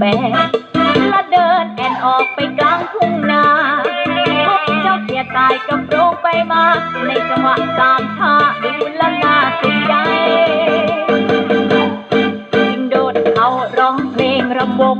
แบกและเดินแอนออกไปกลางทุ่งนาพบเจ้าเกียตายกับโรงไปมา ในจังหวะตามท่าดูละนาสุดใจจึงโดดเขาร้องเพลงระบง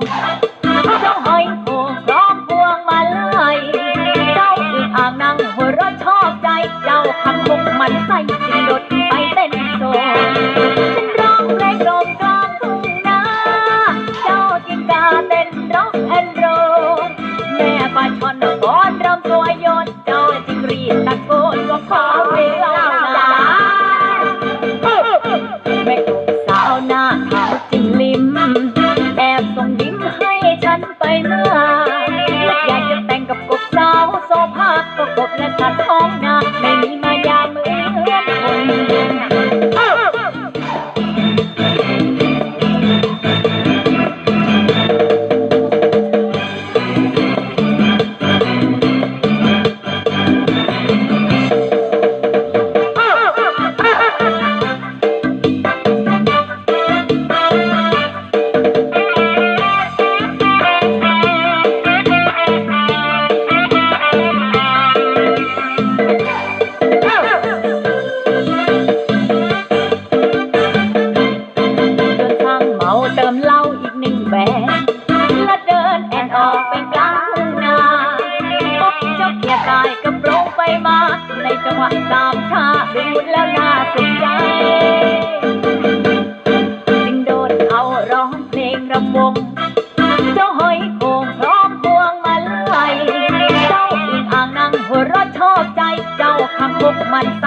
มา ในจังหวะสามชาดูแล้วน่าสนใจจึงโดนเอาร้องเพลงระวง เจ้าหอยโขงพร้อมพวงมาลัยเจ้าอึ่งอ่างนั่งหัวรถชอบใจ เจ้าคำพกมันใส